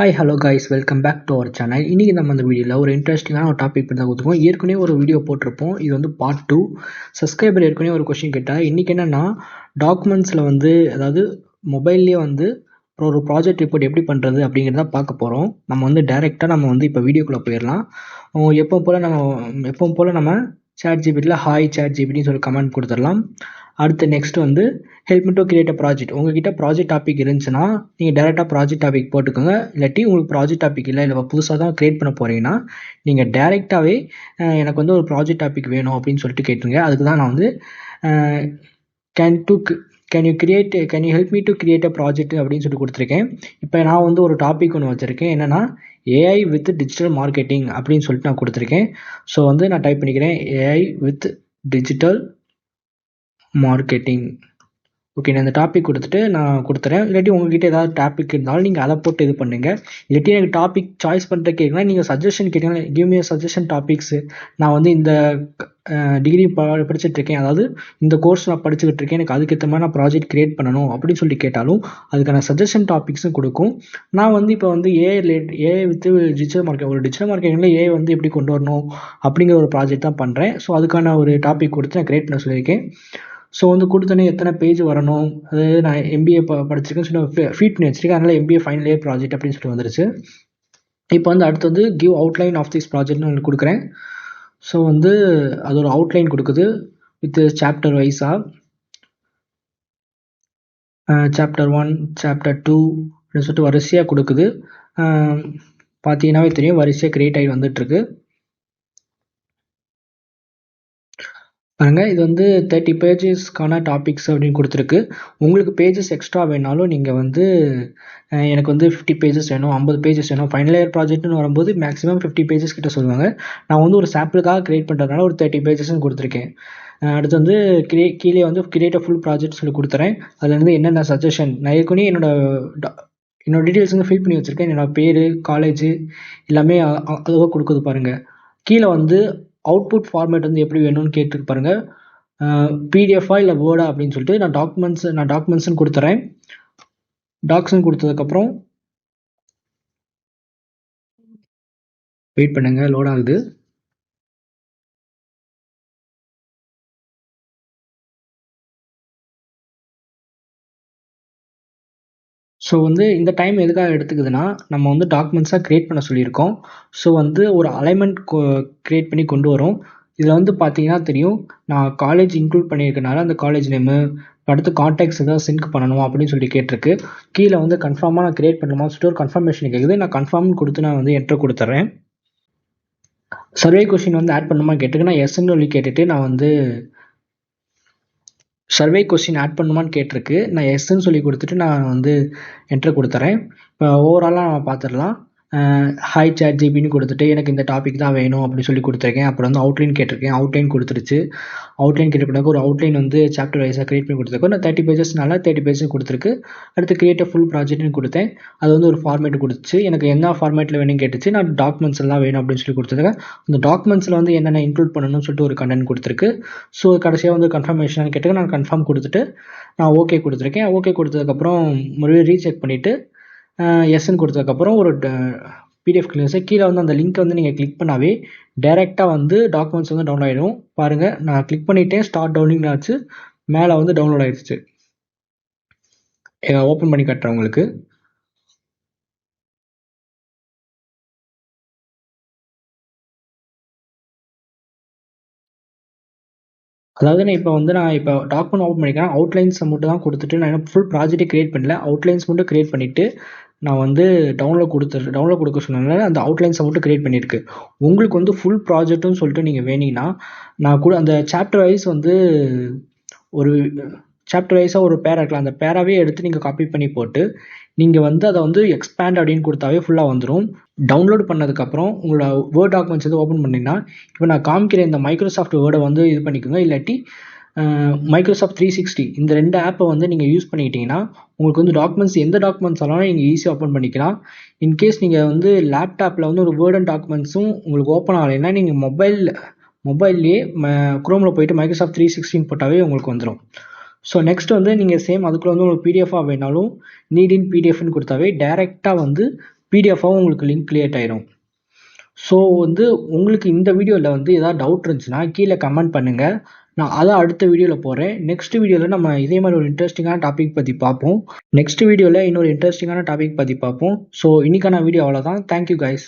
Hi hello guys welcome back to our channel இன்றைக்கி நம்ம அந்த வீடியோவில் ஒரு இன்ட்ரெஸ்டிங்கான ஒரு டாபிக் பற்றி தான் கொடுத்துருக்கோம் ஏற்கனவே ஒரு வீடியோ போட்டிருப்போம். இது வந்து பார்ட் டூ சப்ஸ்கிரைபர் ஏற்கனவே ஒரு கொஷின் கேட்டால் இன்றைக்கி என்னென்னா டாக்குமெண்ட்ஸில் வந்து அதாவது மொபைல்லேயே வந்து ஒரு ப்ராஜெக்ட் ரிப்போர்ட் எப்படி பண்ணுறது அப்படிங்கிறத பார்க்க போகிறோம் நம்ம வந்து டைரெக்டாக நம்ம வந்து இப்போ வீடியோக்குள்ளே போயிடலாம். எப்போ போல் நம்ம எப்போ போல் நம்ம சேட் ஜிபிட்டியில் ஹாய் சேட் ஜிபிடின்னு சொல்லி கமெண்ட் கொடுத்துடலாம். அடுத்து நெக்ஸ்ட் வந்து help me to create a project உங்ககிட்ட ப்ராஜெக்ட் டாபிக் இருந்துச்சுன்னா நீங்கள் டேரெக்டாக ப்ராஜெக்ட் டாபிக் போட்டுக்கோங்க. இல்லாட்டி உங்களுக்கு ப்ராஜெக்ட் டாபிக் இல்லை இல்லை புதுசாக தான் க்ரியேட் பண்ண போகிறீங்கன்னா நீங்கள் டேரெக்டாகவே எனக்கு வந்து ஒரு ப்ராஜெக்ட் டாபிக் வேணும் அப்படின்னு சொல்லிட்டு கேட்டுருங்க. அதுக்கு தான் நான் வந்து can to can you create can you help me to create a project அப்படின்னு சொல்லி கொடுத்துருக்கேன். இப்போ நான் வந்து ஒரு டாபிக் ஒன்று வச்சுருக்கேன். என்னென்னா ஏஐ வித் டிஜிட்டல் மார்க்கெட்டிங் அப்படின்னு சொல்லிட்டு நான் கொடுத்துருக்கேன். ஸோ வந்து நான் டைப் பண்ணிக்கிறேன் AI with digital marketing okay நான் இந்த டாபிக் கொடுத்துட்டு நான் கொடுத்துறேன். இல்லாட்டி உங்ககிட்ட ஏதாவது டாபிக் இருந்தாலும் நீங்கள் அதை போட்டு இது பண்ணுங்கள் இல்லாட்டி எனக்கு டாபிக் சாய்ஸ் பண்ணுற கேட்குறேன் நீங்கள் சஜஷன் கேட்டீங்கன்னா கிவ் மீ சஜஷன் டாபிக்ஸு நான் வந்து இந்த டிகிரி ப படிச்சுட்ருக்கேன் அதாவது இந்த கோர்ஸ் நான் படிச்சுக்கிட்டு இருக்கேன். எனக்கு அதுக்கேற்ற மாதிரி நான் ப்ராஜெக்ட் க்ரியேட் பண்ணணும் அப்படின்னு சொல்லி கேட்டாலும் அதுக்கான சஜஷன் டாபிக்ஸும் கொடுக்கும். நான் வந்து இப்போ வந்து AI relate a with digital market ஒரு டிஜிட்டல் மார்க்கெட்டிங்கில் ஏஐ வந்து எப்படி கொண்டு வரணும் அப்படிங்கிற ஒரு ப்ராஜெக்ட் தான் பண்ணுறேன் ஸோ அதுக்கான ஒரு டாபிக் கொடுத்து நான் க்ரியேட் பண்ண சொல்லியிருக்கேன். ஸோ வந்து கொடுத்தோன்னே எத்தனை பேஜ் வரணும்? அது நான் எம்பிஏ ப படிச்சிருக்கேன்னு சொல்லி ஃபீட் பண்ணி வச்சிருக்கேன். அதனால் எம்பிஏ ஃபைனல் இயர் ப்ராஜெக்ட் அப்படின்னு சொல்லி வந்துருச்சு. இப்போ வந்து அடுத்து வந்து கிவ் அவுட்லைன் ஆஃப் திஸ் ப்ராஜெக்ட்னு ஒன்று கொடுக்குறேன். ஸோ வந்து அது ஒரு அவுட்லைன் கொடுக்குது. வித் சாப்டர் வைஸாக சாப்டர் ஒன் சாப்டர் டூ அப்படின்னு சொல்லிட்டு வரிசையாக கொடுக்குது. பார்த்தீங்கன்னாவே தெரியும். வரிசையாக கிரியேட் ஆகி வந்துட்டுருக்கு. பாருங்கள் இது வந்து தேர்ட்டி பேஜஸ்க்கான டாபிக்ஸ் அப்படின்னு கொடுத்துருக்கு. உங்களுக்கு பேஜஸ் எக்ஸ்ட்ரா வேணாலும் நீங்கள் வந்து எனக்கு வந்து ஃபிஃப்டி பேஜஸ் வேணும் ஐம்பது பேஜஸ் வேணும். ஃபைனல் இயர் ப்ராஜெக்ட்னு வரும்போது மேக்ஸிமம் ஃபிஃப்டி பேஜஸ் கிட்ட சொல்லுவாங்க. நான் வந்து ஒரு சாம்பிளுக்காக க்ரியேட் பண்ணுறதுனால ஒரு தேர்ட்டி பேஜஸ்ன்னு கொடுத்துருக்கேன். அடுத்து வந்து கிரியே கீழே வந்து கிரியேட் அ ஃபுல் ப்ராஜெக்ட் சொல்லி கொடுத்துறேன். அதுலேருந்து என்னென்ன சஜஷன் நான் ஏற்கனவே என்னோட என்னோட டீட்டெயில்ஸ் வந்து ஃபில் பண்ணி வச்சுருக்கேன். என்னோடய பேர் காலேஜ் எல்லாமே அதுவாக கொடுக்குது பாருங்கள் கீழே வந்து அவுட்புட் ஃபார்மேட் வந்து எப்படி வேணும்னு கேட்டு பாருங்க. பிடிஎஃபா இல்லை வேர்டா அப்படின்னு சொல்லிட்டு நான் டாக்குமெண்ட்ஸ் நான் டாக்குமெண்ட்ஸ்னு கொடுத்துறேன். டாக்ஸ்னு கொடுத்ததுக்கப்புறம் வெயிட் பண்ணுங்க லோட் ஆகுது. ஸோ வந்து இந்த டைம் எதுக்காக எடுத்துக்குதுன்னா நம்ம வந்து டாக்குமெண்ட்ஸாக க்ரியேட் பண்ண சொல்லியிருக்கோம். ஸோ வந்து ஒரு அலைன்மெண்ட் க்ரியேட் பண்ணி கொண்டு வரோம். இதில் வந்து பார்த்தீங்கன்னா தெரியும் நான் காலேஜ் இன்க்ளூட் பண்ணியிருக்கனால அந்த காலேஜ் நேமு அடுத்து கான்டாக்ட்ஸ் ஏதாவது சிங்க் பண்ணணும் அப்படின்னு சொல்லி கேட்டிருக்கு. கீழே வந்து கன்ஃபார்மாக நான் க்ரியேட் பண்ணணுமா சொல்லிட்டு ஒரு கன்ஃபர்மேஷன் கேட்குது நான் கன்ஃபார்ம் கொடுத்து நான் வந்து என்ட்ரு கொடுத்துட்றேன் சர்வே கொஷின் வந்து ஆட் பண்ணுமா கேட்டுக்கு நான் எஸ்ன்னு சொல்லி கேட்டுட்டு நான் வந்து சர்வே கொஸ்டின் ஆட் பண்ணுமான்னு கேட்டிருக்கு. நான் எஸ்ன்னு சொல்லி கொடுத்துட்டு நான் வந்து என்ட்ரு கொடுத்துறேன். இப்போ ஓவராலாக நம்ம பார்த்துடலாம். ஹாய் சேட் ஜிபின்னு கொடுத்துட்டு எனக்கு இந்த டாபிக் தான் வேணும் அப்படின்னு சொல்லி கொடுத்துருக்கேன். அப்புறம் வந்து அவுட்லைன் கேட்டிருக்கேன். அவுட்லைன் கொடுத்துருச்சு. அவுட்லைன் கேட்ட பிறகு ஒரு அவுட்லைன் வந்து சாப்டர் வைஸாக கிரியேட் பண்ணி கொடுத்துருக்கோம் நான் தேர்ட்டி பேஜஸ்னால தேர்ட்டி பேஜஸ் கொடுத்துருக்கு. அடுத்து கிரியேட் ஃபுல் ப்ராஜெக்ட்னு கொடுத்தேன். அது வந்து ஒரு ஃபார்மேட் கொடுத்துச்சு. எனக்கு என்ன ஃபார்மேட்டில் வேணும்னு கேட்டுச்சு. நான் டாக்குமெண்ட்ஸ் எல்லாம் வேணும் அப்படின்னு சொல்லி கொடுத்துருக்கேன். அந்த டாக்குமெண்ட்ஸில் வந்து என்னென்ன இன்க்ளூட் பண்ணணும்னு சொல்லிட்டு ஒரு கண்டென்ட் கொடுத்துருக்கு. ஸோ கடைசியாக வந்து கன்ஃபர்மேஷன் கேட்டுக்க நான் கன்ஃபார்ம் கொடுத்துட்டு நான் ஓகே கொடுத்துருக்கேன். ஓகே கொடுத்ததுக்கப்புறம் மறுபடியும் ரீசெக் பண்ணிவிட்டு எஸ்ன்னு கொடுத்ததுக்கப்புறம் ஒரு பிடிஎஃப் கிளியர்ஸை கீழே வந்து அந்த லிங்க்கை வந்து நீங்கள் கிளிக் பண்ணாவே டேரெக்டாக வந்து டாக்குமெண்ட்ஸ் வந்து டவுன்லோட் ஆகிடும் பாருங்கள் நான் கிளிக் பண்ணிவிட்டேன் ஸ்டார்ட் டவுன்லிங் ஆச்சு. மேலே வந்து டவுன்லோட் ஆகிடுச்சு ஓப்பன் பண்ணி காட்டுறேன் உங்களுக்கு. அதாவது நான் இப்போ வந்து நான் இப்போ டாக்குமெண்ட் ஓப்பன் பண்ணிக்கிறேன். அவுட்லைன்ஸை மட்டும் தான் கொடுத்துட்டு நான் ஃபுல் ப்ராஜெக்ட்டே கிரியேட் பண்ணல. அவுட்லைன்ஸ் மட்டும் கிரியேட் பண்ணிவிட்டு நான் வந்து டவுன்லோட் கொடுத்து டவுன்லோட் கொடுக்க சொன்னதுனால அந்த அவுட்லைன்ஸை மட்டும் க்ரியேட் பண்ணியிருக்கு. உங்களுக்கு வந்து ஃபுல் ப்ராஜெக்ட்டுன்னு சொல்லிட்டு நீங்கள் வேணிங்கன்னா நான் கூட அந்த சாப்டர் வைஸ் வந்து ஒரு சாப்டர் வைஸாக ஒரு பேரா இருக்கலாம். அந்த பேராவே எடுத்து நீங்கள் காப்பி பண்ணி போட்டு நீங்கள் வந்து அதை வந்து எக்ஸ்பேண்ட் அப்படின்னு கொடுத்தாவே ஃபுல்லாக வந்துடும் டவுன்லோட் பண்ணதுக்கப்புறம் உங்களோட வேர்ட் டாக்குமெண்ட்ஸ் எதுவும் ஓப்பன் பண்ணிங்கன்னா இப்போ நான் காமிக்கிற இந்த மைக்ரோசாஃப்ட் வேர்டை வந்து இது பண்ணிக்கோங்க. இல்லாட்டி மைக்ரோசாஃப்ட் த்ரீ சிக்ஸ்டி இந்த ரெண்டு ஆப்பை வந்து நீங்கள் யூஸ் பண்ணிக்கிட்டிங்கன்னா உங்களுக்கு வந்து டாக்குமெண்ட்ஸ் எந்த டாக்குமெண்ட்ஸ் ஆனாலும் நீங்கள் ஈஸியாக ஓப்பன் பண்ணிக்கலாம். இன்கேஸ் நீங்கள் வந்து லேப்டாப்பில் வந்து ஒரு வேர்ட் அண்ட் டாக்குமெண்ட்ஸும் உங்களுக்கு ஓப்பன் ஆகலைன்னா நீங்கள் மொபைல் மொபைல்லையே குரோமில் போயிட்டு மைக்ரோசாஃப்ட் த்ரீ சிக்ஸ்டின்னு போட்டாவே உங்களுக்கு வந்துடும் ஸோ நெக்ஸ்ட் வந்து நீங்கள் சேம் அதுக்குள்ள வந்து உங்களுக்கு பிடிஎஃபாக வேணாலும் நீடின் பிடிஎஃப்னு கொடுத்தாவே டேரெக்டாக வந்து பிடிஎஃபாகவும் உங்களுக்கு லிங்க் கிரியேட் ஆயிரும். ஸோ வந்து உங்களுக்கு இந்த வீடியோவில் வந்து ஏதாவது டவுட் இருந்துச்சுன்னா கீழே கமெண்ட் பண்ணுங்கள் நான் அதை அடுத்த வீடியோவில் போகிறேன் நெக்ஸ்ட் வீடியோவில் நம்ம இதே மாதிரி ஒரு இன்ட்ரெஸ்டிங்கான டாபிக் பற்றி பார்ப்போம். நெக்ஸ்ட் வீடியோவில் இன்னொரு இன்ட்ரெஸ்டிங்கான டாபிக் பற்றி பார்ப்போம். ஸோ இன்றைக்கான வீடியோ அவ்வளோதான் தேங்க்யூ கைஸ்